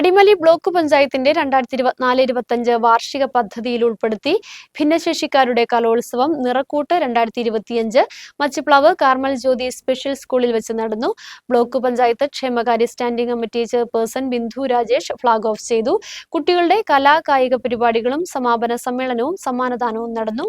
Adimali block പഞ്ചായത്തിന്റെ രണ്ടായിരത്തി ഇരുപത്തിനാല് ഇരുപത്തഞ്ച് വാർഷിക പദ്ധതിയിൽ ഉൾപ്പെടുത്തി ഭിന്നശേഷിക്കാരുടെ കലോത്സവം നിറക്കൂട്ട് രണ്ടായിരത്തി ഇരുപത്തിയഞ്ച് മച്ചിപ്ലാവ് കാർമൽ ജ്യോതി സ്പെഷ്യൽ സ്കൂളിൽ വെച്ച് നടന്നു. ബ്ലോക്ക് പഞ്ചായത്ത് ക്ഷേമകാര്യ standing committee chairperson Bindu Rajesh flag off ചെയ്തു. കുട്ടികളുടെ കലാ കായിക പരിപാടികളും സമാപന സമ്മേളനവും സമ്മാനദാനവും നടന്നു.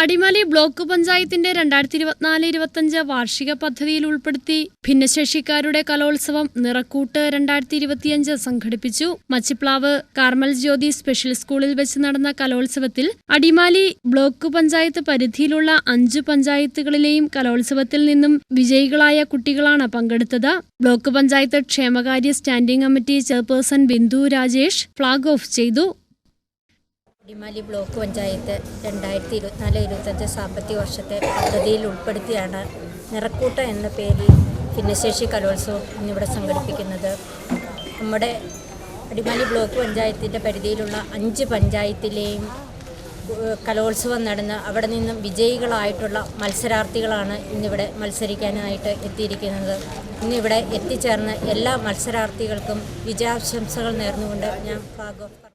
അടിമാലി ബ്ലോക്ക് പഞ്ചായത്തിന്റെ രണ്ടായിരത്തി ഇരുപത്തിനാല് ഇരുപത്തഞ്ച് വാർഷിക പദ്ധതിയിൽ ഉൾപ്പെടുത്തി ഭിന്നശേഷിക്കാരുടെ കലോത്സവം നിറക്കൂട്ട് രണ്ടായിരത്തി ഇരുപത്തിയഞ്ച് സംഘടിപ്പിച്ചു. മച്ചിപ്ലാവ് കാർമൽ ജ്യോതി സ്പെഷ്യൽ സ്കൂളിൽ വെച്ച് നടന്ന കലോത്സവത്തിൽ അടിമാലി ബ്ലോക്ക് പഞ്ചായത്ത് പരിധിയിലുള്ള അഞ്ചു പഞ്ചായത്തുകളിലെയും കലോത്സവത്തിൽ നിന്നും വിജയികളായ കുട്ടികളാണ് പങ്കെടുത്തത്. ബ്ലോക്ക് പഞ്ചായത്ത് ക്ഷേമകാര്യ standing committee chairperson Bindu Rajesh flag off ചെയ്തു. അടിമാലി ബ്ലോക്ക് പഞ്ചായത്ത് രണ്ടായിരത്തി ഇരുപത്തിനാല് ഇരുപത്തഞ്ച് സാമ്പത്തിക വർഷത്തെ പദ്ധതിയിൽ ഉൾപ്പെടുത്തിയാണ് നിറക്കൂട്ട എന്ന പേരിൽ ഭിന്നശേഷി കലോത്സവം ഇന്നിവിടെ സംഘടിപ്പിക്കുന്നത്. നമ്മുടെ അടിമാലി ബ്ലോക്ക് പഞ്ചായത്തിന്റെ പരിധിയിലുള്ള അഞ്ച് പഞ്ചായത്തിലെയും കലോത്സവം നടന്ന് അവിടെ നിന്നും വിജയികളായിട്ടുള്ള മത്സരാർത്ഥികളാണ് ഇന്നിവിടെ മത്സരിക്കാനായിട്ട് എത്തിയിരിക്കുന്നത്. ഇന്നിവിടെ എത്തിച്ചേർന്ന എല്ലാ മത്സരാർത്ഥികൾക്കും വിജയാശംസകൾ നേർന്നുകൊണ്ട് ഞാൻ ഓഫ്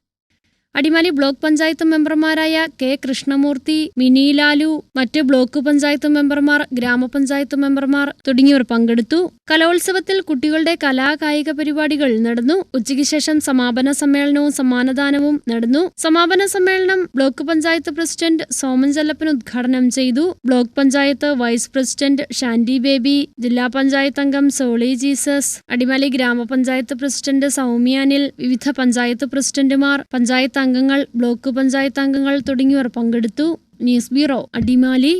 അടിമാലി ബ്ലോക്ക് പഞ്ചായത്ത് മെമ്പർമാരായ കെ കൃഷ്ണമൂർത്തി മിനി ലാലു മറ്റ് ബ്ലോക്ക് പഞ്ചായത്ത് മെമ്പർമാർ ഗ്രാമപഞ്ചായത്ത് മെമ്പർമാർ തുടങ്ങിയവർ പങ്കെടുത്തു. കലോത്സവത്തിൽ കുട്ടികളുടെ കലാകായിക പരിപാടികൾ നടന്നു. ഉച്ചയ്ക്ക് ശേഷം സമാപന സമ്മേളനവും സമ്മാനദാനവും നടന്നു. സമാപന സമ്മേളനം ബ്ലോക്ക് പഞ്ചായത്ത് പ്രസിഡന്റ് സോമൻ ചെല്ലപ്പൻ ഉദ്ഘാടനം ചെയ്തു. Block panchayat vice president Shandy Baby ജില്ലാ പഞ്ചായത്ത് അംഗം സോളി ജീസസ് അടിമാലി ഗ്രാമപഞ്ചായത്ത് പ്രസിഡന്റ് സൗമ്യാനിൽ വിവിധ പഞ്ചായത്ത് പ്രസിഡന്റുമാർ പഞ്ചായത്ത് അംഗങ്ങൾ ബ്ലോക്ക് പഞ്ചായത്ത് അംഗങ്ങൾ തുടങ്ങിയവർ പങ്കെടുത്തു. News bureau Adimali.